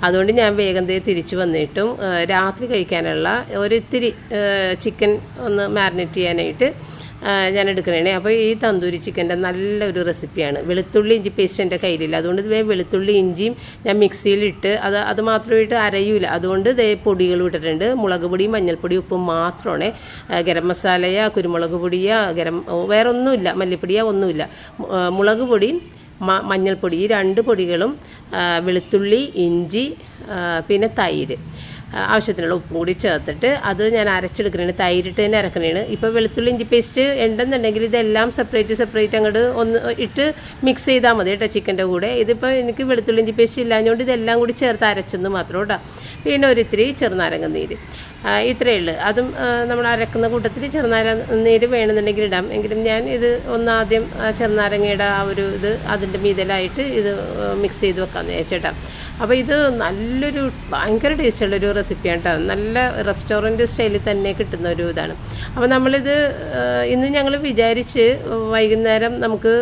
അതുകൊണ്ട് ഞാൻ വേഗം തേ തിരിച്ചു വന്നിട്ടും രാത്രി കഴിക്കാനുള്ള ഒരിത്തിരി ചിക്കൻ ഒന്ന് മാരിനേറ്റ് ചെയ്യാനായിട്ട് ഞാൻ എടുക്കണേ അപ്പോൾ ഈ തന്തൂരി ചിക്കന്റെ നല്ലൊരു റെസിപ്പിയാണ്. വെളുത്തുള്ളി ഇഞ്ചി പേസ്റ്റ് എന്റെ കയ്യിലില്ല. അതുകൊണ്ട് ഇതേ വെളുത്തുള്ളി ഇഞ്ചിയും ഞാൻ മിക്സിയിലിട്ട് അത് അത് മാത്രമായിട്ട് അരയൂല. അതുകൊണ്ട് ഇതേ പൊടികൾ ഇട്ടിട്ടുണ്ട്. മുളക് പൊടിയും മഞ്ഞൾപ്പൊടിയും ഉപ്പും മാത്രമാണ്. ഗരം മസാലയോ കുരുമുളക് പൊടിയോ ഗരം വേറെ ഒന്നുമില്ല മല്ലിപ്പൊടിയോ ഒന്നുമില്ല. മുളക് പൊടിയും മ മഞ്ഞൾപ്പൊടി ഈ രണ്ട് പൊടികളും വെളുത്തുള്ളി ഇഞ്ചി പിന്നെ തൈര്. ആവശ്യത്തിനുള്ള ഉപ്പും കൂടി ചേർത്തിട്ട് അത് ഞാൻ അരച്ചെടുക്കണേണ് തൈരിട്ട് തന്നെ അരക്കണേണ് ഇപ്പോൾ വെളുത്തുള്ളി ഇഞ്ചി പേസ്റ്റ് ഉണ്ടെന്നുണ്ടെങ്കിൽ ഇതെല്ലാം സെപ്പറേറ്റ് സെപ്പറേറ്റ് അങ്ങോട്ട് ഒന്ന് ഇട്ട് മിക്സ് ചെയ്താൽ മതി കേട്ടോ ചിക്കന്റെ കൂടെ. ഇതിപ്പോൾ എനിക്ക് വെളുത്തുള്ളി ഇഞ്ചി പേസ്റ്റ് ഇല്ലാഞ്ഞുകൊണ്ട് ഇതെല്ലാം കൂടി ചേർത്ത് അരച്ചെന്ന് മാത്രം കേട്ടോ. പിന്നെ ഒരിത്തിരി ചെറുനാരങ്ങ നീര്. ഇത്രയേ ഉള്ളൂ. അതും നമ്മൾ അരക്കുന്ന കൂട്ടത്തിൽ ചെറുനാരങ്ങ നീര് വേണമെന്നുണ്ടെങ്കിൽ ഇടാം. എങ്കിലും ഞാൻ ഇത് ഒന്നാദ്യം ചെറുനാരങ്ങയുടെ ആ ഒരു ഇത് അതിന്റെ മീതലായിട്ട് ഇത് മിക്സ് ചെയ്ത് വെക്കാമെന്ന് വിചാരിച്ചേട്ടാ അപ്പോൾ ഇത് നല്ലൊരു ഭയങ്കര ടേസ്റ്റുള്ളൊരു റെസിപ്പിയാണ് കേട്ടോ നല്ല റെസ്റ്റോറന്റ് സ്റ്റൈലിൽ തന്നെ കിട്ടുന്ന ഒരു ഇതാണ്. അപ്പോൾ നമ്മളിത് ഇന്ന് ഞങ്ങൾ വിചാരിച്ച് വൈകുന്നേരം നമുക്ക്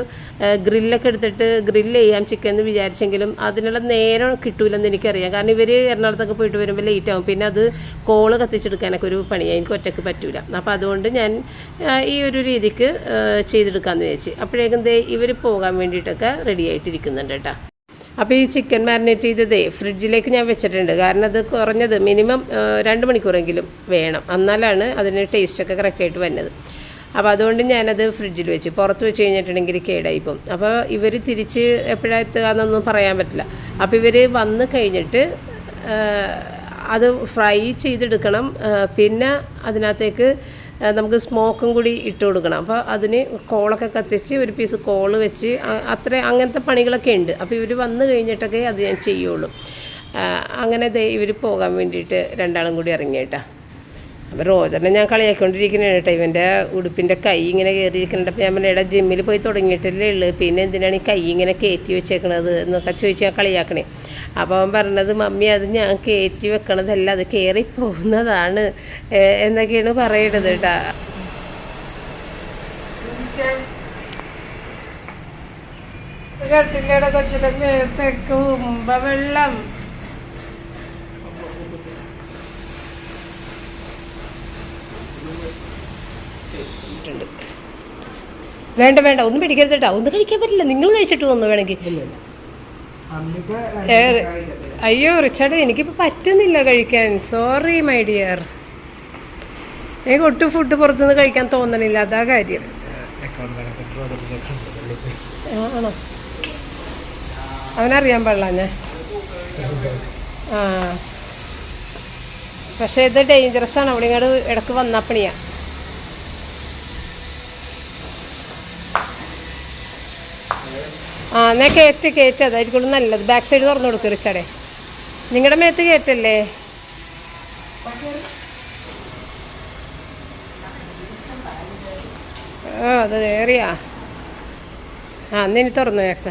ഗ്രില്ലൊക്കെ എടുത്തിട്ട് ഗ്രില്ല് ചെയ്യാം ചിക്കൻ എന്ന് വിചാരിച്ചെങ്കിലും അതിനുള്ള നേരം കിട്ടൂലെന്ന് എനിക്കറിയാം. കാരണം ഇവർ എറണാകുളത്തൊക്കെ പോയിട്ട് വരുമ്പോൾ ലേറ്റ് ആവും. പിന്നെ അത് കോൾ കത്തിച്ചെടുക്കാനൊക്കെ ഒരു പണിയാണ് എനിക്ക് ഒറ്റയ്ക്ക് പറ്റൂല. അപ്പോൾ അതുകൊണ്ട് ഞാൻ ഈ ഒരു രീതിക്ക് ചെയ്തെടുക്കാമെന്ന് വിചാരിച്ചു. അപ്പോഴേക്കും ദേ ഇവർ പോകാൻ വേണ്ടിയിട്ടൊക്കെ റെഡി ആയിട്ടിരിക്കുന്നുണ്ട് കേട്ടോ. അപ്പോൾ ഈ ചിക്കൻ മാരിനേറ്റ് ചെയ്തതേ ഫ്രിഡ്ജിലേക്ക് ഞാൻ വെച്ചിട്ടുണ്ട്. കാരണം അത് കുറഞ്ഞത് മിനിമം രണ്ട് മണിക്കൂറെങ്കിലും വേണം. എന്നാലാണ് അതിന് ടേസ്റ്റൊക്കെ കറക്റ്റായിട്ട് വരുന്നത് അപ്പോൾ അതുകൊണ്ട് ഞാനത് ഫ്രിഡ്ജിൽ വെച്ച്. പുറത്ത് വെച്ച് കഴിഞ്ഞിട്ടുണ്ടെങ്കിൽ കേടായിപ്പോവും അപ്പോൾ ഇവർ തിരിച്ച് എപ്പോഴാണ് എത്തുക എന്നൊന്നും പറയാൻ പറ്റില്ല. അപ്പോൾ ഇവർ വന്ന് കഴിഞ്ഞിട്ട് അത് ഫ്രൈ ചെയ്തെടുക്കണം. പിന്നെ അതിനകത്തേക്ക് നമുക്ക് സ്മോക്കും കൂടി ഇട്ട് കൊടുക്കണം. അപ്പോൾ അതിന് കോളൊക്കെ കത്തിച്ച് ഒരു പീസ് കോൾ വെച്ച് അത്ര അങ്ങനത്തെ പണികളൊക്കെ ഉണ്ട്. അപ്പോൾ ഇവർ വന്നു കഴിഞ്ഞിട്ടൊക്കെ അത് ഞാൻ ചെയ്യുള്ളൂ. അങ്ങനെ ഇവർ പോകാൻ വേണ്ടിയിട്ട് രണ്ടാളും കൂടി ഇറങ്ങിയേട്ടാ. അപ്പോൾ റോജറിനെ ഞാൻ കളിയാക്കിക്കൊണ്ടിരിക്കുന്നതാണ് കേട്ടോ ഇവന്റെ ഉടുപ്പിന്റെ കൈ ഇങ്ങനെ കയറിയിരിക്കുന്നുണ്ട് ഞാൻ ഇട ജിമ്മിൽ പോയി തുടങ്ങിയിട്ടല്ലേ ഉള്ളൂ. പിന്നെ എന്തിനാണ് ഈ കൈ ഇങ്ങനെ കയറ്റി വെച്ചേക്കണത് എന്നൊക്കെ ചോദിച്ച് ഞാൻ കളിയാക്കണേ. അപ്പോൾ അവൻ പറഞ്ഞത് മമ്മി അത് ഞാൻ കയറ്റി വെക്കണതല്ല അത് കയറി പോകുന്നതാണ് എന്നൊക്കെയാണ് പറയണത് കേട്ടോ കട്ടില്ലയുടെ കൊച്ചിന്റെ മേത്തേക്ക് ഉമ്പ വെള്ളം. വേണ്ട വേണ്ട ഒന്നും പിടിക്കരുത് കേട്ടോ ഒന്നും കഴിക്കാൻ പറ്റില്ല. നിങ്ങൾ കഴിച്ചിട്ട് വന്നു വേണമെങ്കിൽ. അയ്യോ റിച്ചാർഡ് എനിക്കിപ്പോൾ പറ്റുന്നില്ല കഴിക്കാൻ. സോറി മൈ ഡിയർ എനിക്ക് ഒട്ടും ഫുഡ് പുറത്തുനിന്ന് കഴിക്കാൻ തോന്നണില്ല. അതാ കാര്യം. ആണോ? അവനറിയാൻ പാടില്ല ഞാൻ. ആ. പക്ഷേ ഇത് ഡേഞ്ചറസ് ആണ്. അവിടെ ഇങ്ങോട്ട് ഇടയ്ക്ക് വന്നപ്പണിയാ ആ എന്നാ കയറ്റ് കയറ്റ് അതായിരിക്കും നല്ലത്. ബാക്ക് സൈഡ് തുറന്നു കൊടുക്കും റിച്ചാടെ നിങ്ങളുടെ മേത്ത് കയറ്റല്ലേ ആ അത് കയറിയാ ആ എന്നിനി തുറന്നു ബാക്സ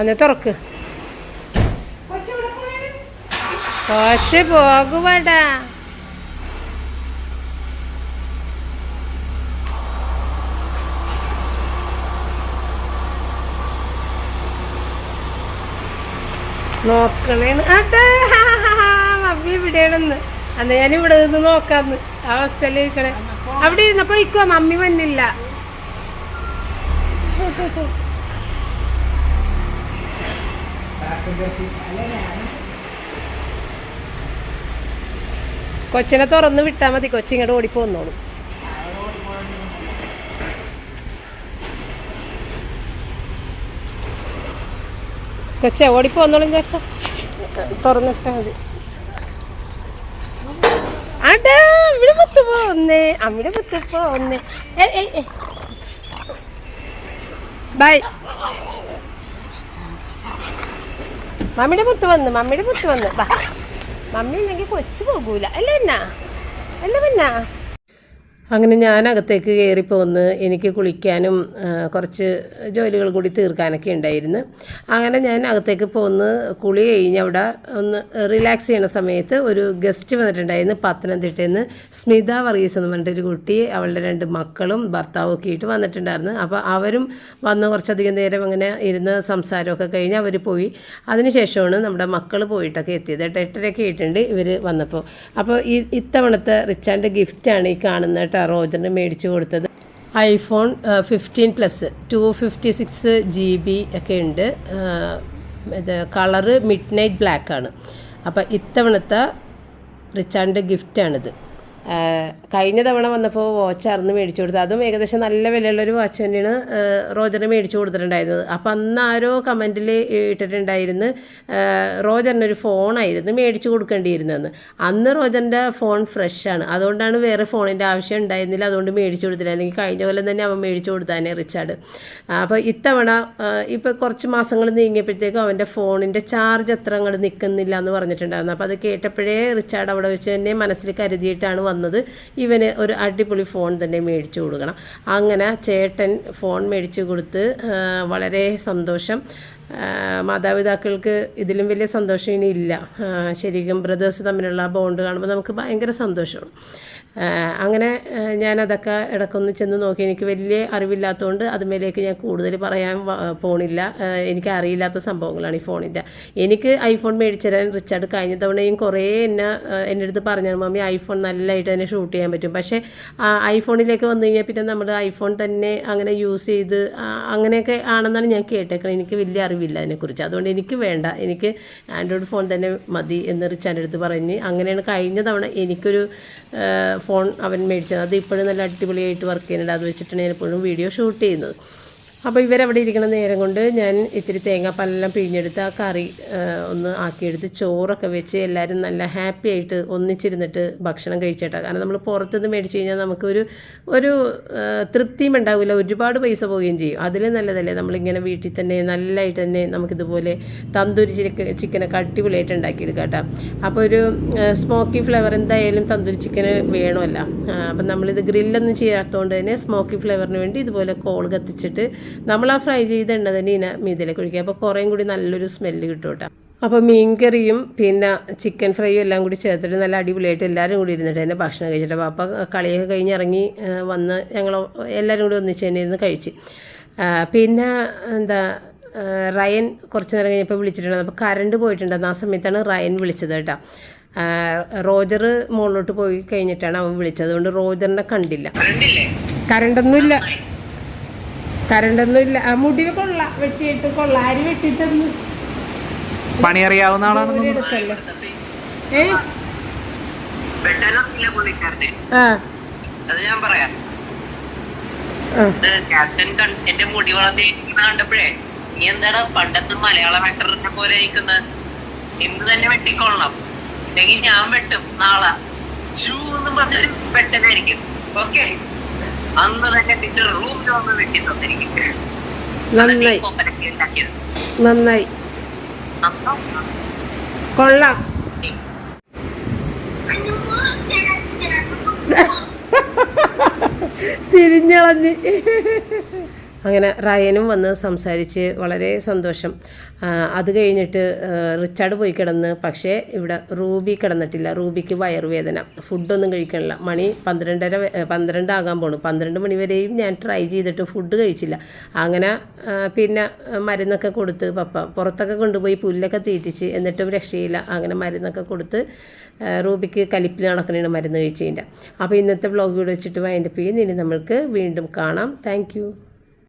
അന്ന് തുറക്ക്. കൊച്ചു പോകുവാടാ. നോക്കണേന്ന്. അതെ മമ്മി ഇവിടെയാണെന്ന്. അന്ന് ഞാൻ ഇവിടെ നിന്ന് നോക്കാന്ന്. ആ അവസ്ഥയിൽ അവിടെ ഇരുന്നപ്പോ ഇക്കോ മമ്മി വന്നില്ല. കൊച്ചിനെ തുറന്ന് വിട്ടാ മതി കൊച്ചിങ്ങോട്ട് ഓടിപ്പോന്നോളും. കൊച്ചെ ഓടിപ്പോന്നോളും ജാക്സ തുറന്നിട്ടാ മതി. അടാ ഇവിടെ പത്ത് പോന്നേ അവിടെ പത്ത് പോന്നേ ബൈ. മമ്മിയുടെ പുത്ത് വന്ന് മമ്മിയുടെ പുത്ത് വന്ന്. മമ്മി ഇല്ലെങ്കിൽ കൊച്ചു പോകൂല. അല്ല എന്നാ അല്ല പിന്നെ അങ്ങനെ ഞാൻ അകത്തേക്ക് കയറി പോന്ന് എനിക്ക് കുളിക്കാനും കുറച്ച് ജോലികൾ കൂടി തീർക്കാനൊക്കെ ഉണ്ടായിരുന്നു. അങ്ങനെ ഞാൻ അകത്തേക്ക് പോന്ന് കുളി കഴിഞ്ഞ് അവിടെ ഒന്ന് റിലാക്സ് ചെയ്യുന്ന സമയത്ത് ഒരു ഗസ്റ്റ് വന്നിട്ടുണ്ടായിരുന്നു പത്തനംതിട്ടയിൽ നിന്ന് സ്മിത വർഗീസ് എന്ന് പറഞ്ഞിട്ടൊരു കുട്ടി അവളുടെ രണ്ട് മക്കളും ഭർത്താവും ഒക്കെ ആയിട്ട് വന്നിട്ടുണ്ടായിരുന്നു. അപ്പോൾ അവരും വന്ന് കുറച്ചധികം നേരം അങ്ങനെ ഇരുന്ന് സംസാരമൊക്കെ കഴിഞ്ഞ് അവർ പോയി. അതിനുശേഷമാണ് നമ്മുടെ മക്കൾ പോയിട്ടൊക്കെ എത്തിയത്. എട്ടരയൊക്കെ ആയിട്ടുണ്ട് ഇവർ വന്നപ്പോൾ അപ്പോൾ ഈ ഇത്തവണത്തെ റിച്ചാന്റെ ഗിഫ്റ്റാണ് ഈ കാണുന്നത് കേട്ടോ. റോജറിന് മേടിച്ചു കൊടുത്തത്. IPhone fifteen plus two fifty six G B ഒക്കെ ഉണ്ട്. ഇത് കളറ് മിഡ് നൈറ്റ് ബ്ലാക്കാണ് അപ്പം ഇത്തവണത്തെ റിച്ചാന്റെ ഗിഫ്റ്റാണിത് കഴിഞ്ഞ തവണ വന്നപ്പോൾ വാച്ചായിരുന്നു മേടിച്ചു കൊടുത്തത് അതും ഏകദേശം നല്ല വിലയുള്ളൊരു വാച്ച് തന്നെയാണ് റോജറിന് മേടിച്ചു കൊടുത്തിട്ടുണ്ടായിരുന്നത്. അപ്പോൾ അന്ന് ആരോ കമന്റിൽ ഇട്ടിട്ടുണ്ടായിരുന്നു റോജറിനൊരു ഫോണായിരുന്നു മേടിച്ചു കൊടുക്കേണ്ടിയിരുന്നതെന്ന് അന്ന് റോജറിന്റെ ഫോൺ ഫ്രഷാണ് അതുകൊണ്ടാണ് വേറെ ഫോണിന്റെ ആവശ്യം ഉണ്ടായിരുന്നില്ല അതുകൊണ്ട് മേടിച്ചു കൊടുത്തില്ല. അല്ലെങ്കിൽ കഴിഞ്ഞ കൊല്ലം തന്നെ അവൻ മേടിച്ചു കൊടുത്താനേ റിച്ചാർഡ്. അപ്പോൾ ഇത്തവണ ഇപ്പോൾ കുറച്ച് മാസങ്ങൾ നീങ്ങിയപ്പോഴത്തേക്കും അവന്റെ ഫോണിന്റെ ചാർജ് അത്ര അങ്ങോട്ട് നിൽക്കുന്നില്ല എന്ന് പറഞ്ഞിട്ടുണ്ടായിരുന്നു. അപ്പോൾ അത് കേട്ടപ്പോഴേ റിച്ചാർഡ് അവിടെ വെച്ച് തന്നെ മനസ്സിൽ കരുതിയിട്ടാണ് വന്നത്. ഇവന് ഒരു അടിപൊളി ഫോൺ തന്നെ മേടിച്ചു കൊടുക്കണം. അങ്ങനെ ചേട്ടൻ ഫോൺ മേടിച്ചു കൊടുത്ത് വളരെ സന്തോഷം. മാതാപിതാക്കൾക്ക് ഇതിലും വലിയ സന്തോഷം ഇനി ഇല്ല. ശരിക്കും ബ്രദേഴ്സ് തമ്മിലുള്ള ബോണ്ട് കാണുമ്പോൾ നമുക്ക് ഭയങ്കര സന്തോഷമാണ്. അങ്ങനെ ഞാനതൊക്കെ ഇടയ്ക്കൊന്ന് ചെന്ന് നോക്കി. എനിക്ക് വലിയ അറിവില്ലാത്തതുകൊണ്ട് അതുമേലേക്ക് ഞാൻ കൂടുതൽ പറയാൻ പോണില്ല. എനിക്ക് അറിയില്ലാത്ത സംഭവങ്ങളാണ് ഈ ഫോണിന്റെ. എനിക്ക് ഐഫോൺ മേടിച്ചു തരാൻ റിച്ചാർഡ് കഴിഞ്ഞ തവണയും കുറേ എന്നെ എന്റെ അടുത്ത് പറഞ്ഞു മമ്മി ഐഫോൺ നല്ലതായിട്ട് തന്നെ ഷൂട്ട് ചെയ്യാൻ പറ്റും. പക്ഷേ ഐഫോണിലേക്ക് വന്നു കഴിഞ്ഞാൽ പിന്നെ നമ്മൾ ഐഫോൺ തന്നെ അങ്ങനെ യൂസ് ചെയ്ത് അങ്ങനെയൊക്കെ ആണെന്നാണ് ഞാൻ കേട്ടേക്കുന്നത് എനിക്ക് വലിയ അറിവില്ല അതിനെക്കുറിച്ച്. അതുകൊണ്ട് എനിക്ക് വേണ്ട. എനിക്ക് ആൻഡ്രോയിഡ് ഫോൺ തന്നെ മതി എന്ന് റിച്ചാന്റെ അടുത്ത് പറഞ്ഞ് അങ്ങനെയാണ് കഴിഞ്ഞ തവണ എനിക്കൊരു ഫോൺ അവൻ മേടിച്ചത്. അത് ഇപ്പോഴും നല്ല അടിപൊളിയായിട്ട് വർക്ക് ചെയ്യുന്നുണ്ട്. അത് വെച്ചിട്ടാണ് ഞാൻ എപ്പോഴും വീഡിയോ ഷൂട്ട് ചെയ്യുന്നത്. അപ്പോൾ ഇവരവിടെ ഇരിക്കുന്ന നേരം കൊണ്ട് ഞാൻ ഇത്തിരി തേങ്ങാപ്പാലെല്ലാം പിഴിഞ്ഞെടുത്ത് ആ കറി ഒന്ന് ആക്കിയെടുത്ത് ചോറൊക്കെ വെച്ച് എല്ലാവരും നല്ല ഹാപ്പി ആയിട്ട് ഒന്നിച്ചിരുന്നിട്ട് ഭക്ഷണം കഴിച്ചേട്ടാ. കാരണം നമ്മൾ പുറത്തുനിന്ന് മേടിച്ച് കഴിഞ്ഞാൽ നമുക്കൊരു ഒരു തൃപ്തിയും ഉണ്ടാവില്ല. ഒരുപാട് പൈസ പോവുകയും ചെയ്യും. അതിൽ നല്ലതല്ലേ? നമ്മളിങ്ങനെ വീട്ടിൽ തന്നെ നല്ലതായിട്ട് തന്നെ നമുക്കിതുപോലെ തന്തൂരി ചിക്കൻ ചിക്കനൊക്കെ അടിപൊളിയായിട്ട് ഉണ്ടാക്കിയെടുക്കാം കേട്ടോ. അപ്പോൾ ഒരു സ്മോക്കി ഫ്ലേവർ എന്തായാലും തന്തൂരി ചിക്കന് വേണമല്ല. അപ്പം നമ്മളിത് ഗ്രില്ലൊന്നും ചെയ്യാത്തതുകൊണ്ട് തന്നെ സ്മോക്കി ഫ്ലേവറിന് വേണ്ടി ഇതുപോലെ കോൾ കത്തിച്ചിട്ട് നമ്മൾ ആ ഫ്രൈ ചെയ്ത എണ്ണ തന്നെ ഇതിനെ മീതിലേക്ക് ഒഴിക്കുക അപ്പോൾ കുറേയും കൂടി നല്ലൊരു സ്മെല്ല് കിട്ടും കേട്ടോ അപ്പോൾ മീൻകറിയും പിന്നെ ചിക്കൻ ഫ്രൈയും എല്ലാം കൂടി ചേർത്തിട്ട് നല്ല അടിപൊളിയായിട്ട് എല്ലാവരും കൂടി ഇരുന്നിട്ട് തന്നെ ഭക്ഷണം കഴിച്ചിട്ട് അപ്പോൾ അപ്പോൾ കളിയൊക്കെ കഴിഞ്ഞ് ഇറങ്ങി വന്ന് ഞങ്ങൾ എല്ലാവരും കൂടി ഒന്നിച്ച് തന്നെ ഇരുന്ന് കഴിച്ച്. പിന്നെ എന്താ റയൻ കുറച്ച് നേരം കഴിഞ്ഞപ്പോൾ വിളിച്ചിട്ടുണ്ട്. അപ്പോൾ കറണ്ട് പോയിട്ടുണ്ടായിരുന്നു. ആ സമയത്താണ് റയൻ വിളിച്ചത് കേട്ടോ. റോജർ മുകളിലോട്ട് പോയി കഴിഞ്ഞിട്ടാണ് അവൻ വിളിച്ചത്. അതുകൊണ്ട് റോജറിനെ കണ്ടില്ല. കറണ്ടൊന്നുമില്ല കറണ്ടൊന്നുമില്ല ആ മുടി കൊള്ള. വെട്ടിയിട്ട് കൊള്ള. ആര് വെട്ടിട്ടൊന്ന് പണി അറിയാവുന്ന ആളാണ് ഏ? ആ. അത് ഞാൻ പറയാം. ക്യാപ്റ്റൻ എന്റെ മുടി വളർത്തി കണ്ടപ്പോഴേ നീ എന്താണ് പണ്ടത്തെ മലയാളം ആക്ടറിനെ പോലെ ഇരിക്കുന്നത് ഇന്ന് തന്നെ വെട്ടിക്കൊള്ളണം. അല്ലെങ്കിൽ ഞാൻ വെട്ടും നാളെ. ഷൂ എന്നും പറഞ്ഞൊരു വെട്ടനായിരിക്കും ഓക്കെ? അന്ന് തന്നെ നിന്റെ റൂമിൽ വന്ന് വെട്ടി തന്നിരിക്കും. നന്നായി. കൊള്ളാം. തിരിഞ്ഞളഞ്ഞ്. അങ്ങനെ റയനും വന്ന് സംസാരിച്ച് വളരെ സന്തോഷം. അത് കഴിഞ്ഞിട്ട് റിച്ചാർഡ് പോയി കിടന്ന് പക്ഷേ ഇവിടെ റൂബി കിടന്നിട്ടില്ല. റൂബിക്ക് വയറുവേദന. ഫുഡൊന്നും കഴിക്കണില്ല മണി പന്ത്രണ്ടര വെ- ഏ, പന്ത്രണ്ട് ആകാൻ പോണു. പന്ത്രണ്ട് മണി വരെയും ഞാൻ ട്രൈ ചെയ്തിട്ട് ഫുഡ് കഴിച്ചില്ല. അങ്ങനെ പിന്നെ മരുന്നൊക്കെ കൊടുത്ത് പപ്പ പുറത്തൊക്കെ കൊണ്ടുപോയി പുല്ലൊക്കെ തീറ്റിച്ച് എന്നിട്ടും രക്ഷയില്ല. അങ്ങനെ മരുന്നൊക്കെ കൊടുത്ത് റൂബിക്ക് കലിപ്പിൽ നടക്കണേണ് മരുന്ന് കഴിച്ചതിന്റെ. അപ്പോൾ ഇന്നത്തെ വ്ളോഗ് ഇവിടെ വെച്ചിട്ട് വൈൻഡപ്പ് ഇനി നമ്മൾക്ക് വീണ്ടും കാണാം. താങ്ക്